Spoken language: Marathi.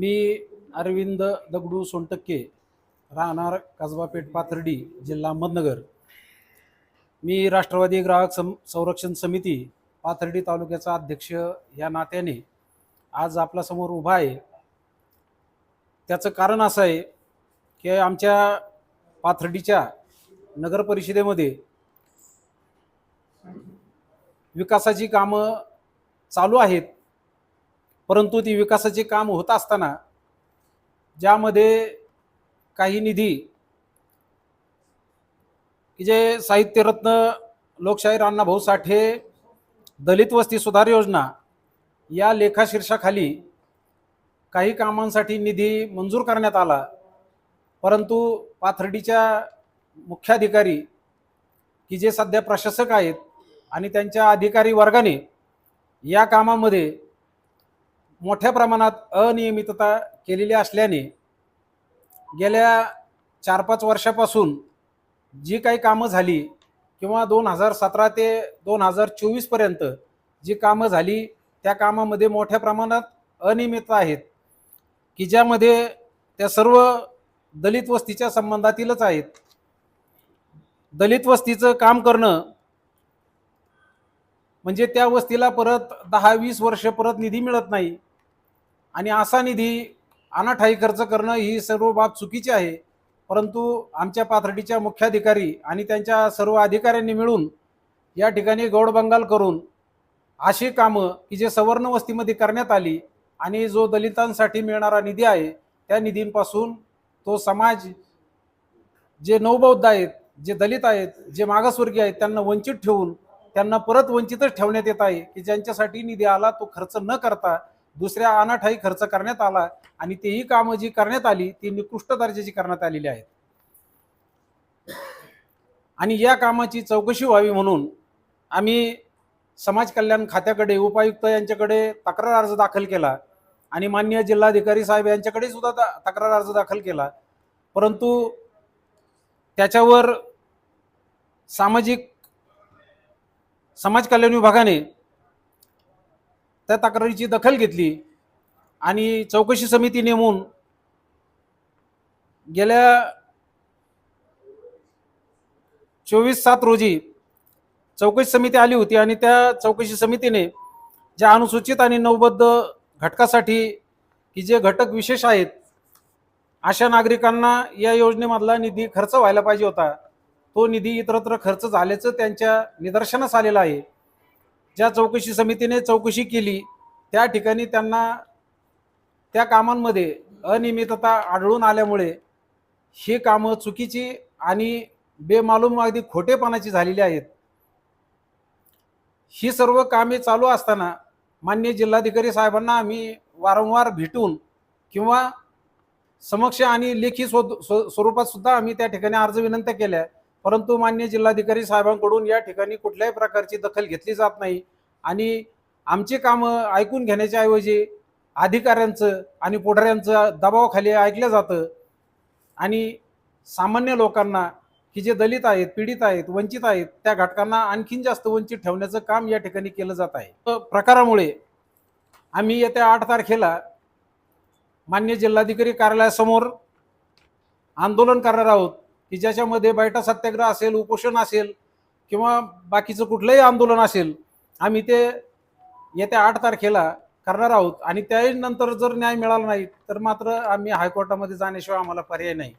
मी अरविंद दगडू सोनटक्के राहणार कसबा पेठ पाथर्डी जिल्हा अहमदनगर. मी राष्ट्रवादी ग्राहक सं संरक्षण समिती पाथर्डी तालुक्याचा अध्यक्ष या नात्याने आज आपल्यासमोर उभा आहे. त्याचं कारण असं आहे की आमच्या पाथर्डीच्या नगर परिषदेमध्ये विकासाची कामं चालू आहेत. परंतु ती विकासाची काम होत असताना ज्यामध्ये काही निधी की जे साहित्यरत्न लोकशाहीर अण्णाभाऊ साठे दलित वस्ती सुधार योजना या लेखाशीर्षाखाली काही कामांसाठी निधी मंजूर करण्यात आला. परंतु पाथर्डीच्या मुख्याधिकारी की जे सध्या प्रशासक आहेत आणि त्यांच्या अधिकारी वर्गाने या कामामध्ये मोठ्या प्रमाणात अनियमितता केलेली असल्याने गेल्या चार पाच वर्षापासून जी काही कामं झाली किंवा दोन हजार सतरा ते दोन हजार चोवीसपर्यंत जी कामं झाली त्या कामामध्ये मोठ्या प्रमाणात अनियमितता आहेत. की ज्यामध्ये त्या सर्व दलित वस्तीच्या संबंधातीलच आहेत. दलित वस्तीचं काम करणं म्हणजे त्या वस्तीला परत दहा वीस वर्ष परत निधी मिळत नाही. आणि असा निधी अनाठाई खर्च करणं ही सर्व बाब चुकीची आहे. परंतु आमच्या पाथर्डीच्या मुख्याधिकारी आणि त्यांच्या सर्व अधिकाऱ्यांनी मिळून या ठिकाणी गौडबंगाल करून अशी कामं की जे सवर्ण वस्तीमध्ये करण्यात आली आणि जो दलितांसाठी मिळणारा निधी आहे त्या निधींपासून तो समाज जे नवबौद्ध आहेत जे दलित आहेत जे मागासवर्गीय आहेत त्यांना वंचित ठेवून त्यांना परत वंचितच ठेवण्यात येत आहे की ज्यांच्यासाठी निधी आला तो खर्च न करता दुसऱ्या अनाठाई खर्च करण्यात आला आणि तेही कामं जी करण्यात आली ती निकृष्ट दर्जाची करण्यात आलेली आहेत. आणि या कामाची चौकशी व्हावी म्हणून आम्ही समाज कल्याण खात्याकडे उपायुक्त यांच्याकडे तक्रार अर्ज दाखल केला आणि मान्य जिल्हाधिकारी साहेब यांच्याकडे सुद्धा तक्रार अर्ज दाखल केला. परंतु त्याच्यावर सामाजिक समाज कल्याण विभागाने त्या तक्रारीची दखल घेतली आणि चौकशी समिती नेमून गेल्या चोवीस सात रोजी चौकशी समिती आली होती आणि त्या चौकशी समितीने ज्या अनुसूचित आणि नवबद्ध घटकासाठी की जे घटक विशेष आहेत अशा नागरिकांना या योजनेमधला निधी खर्च व्हायला पाहिजे होता. तो निधी इतरत्र खर्च झाल्याचं त्यांच्या निदर्शनास आलेलं आहे. ज्या चौकशी समितीने चौकशी केली त्या ठिकाणी त्यांना त्या कामांमध्ये अनियमितता आढळून आल्यामुळे ही कामं चुकीची आणि बेमालूम अगदी खोटेपणाची झालेली आहेत. ही सर्व कामे चालू असताना मान्य जिल्हाधिकारी साहेबांना आम्ही वारंवार भेटून किंवा समक्ष आणि लेखी स्व- स्वरूपात सुद्धा आम्ही त्या ठिकाणी अर्ज विनंत्या केल्या. परंतु मान्य जिल्हाधिकारी साहेबांकडून या ठिकाणी कुठल्याही प्रकारची दखल घेतली जात नाही. आणि आमची कामं ऐकून घेण्याच्या ऐवजी अधिकाऱ्यांचं आणि पुढाऱ्यांचं दबावाखाली ऐकलं जातं. आणि सामान्य लोकांना की जे दलित आहेत पीडित आहेत वंचित आहेत त्या घटकांना आणखीन जास्त वंचित ठेवण्याचं काम या ठिकाणी केलं जात आहे. प्रकारामुळे आम्ही येत्या आठ तारखेला मान्य जिल्हाधिकारी कार्यालयासमोर आंदोलन करणार आहोत. की ज्याच्यामध्ये बैठा सत्याग्रह असेल उपोषण असेल किंवा बाकीचं कुठलंही आंदोलन असेल आम्ही ते येत्या आठ तारखेला करणार आहोत. आणि त्याही नंतर जर न्याय मिळाला नाही तर मात्र आम्ही हायकोर्टामध्ये जाण्याशिवाय आम्हाला पर्याय नाही.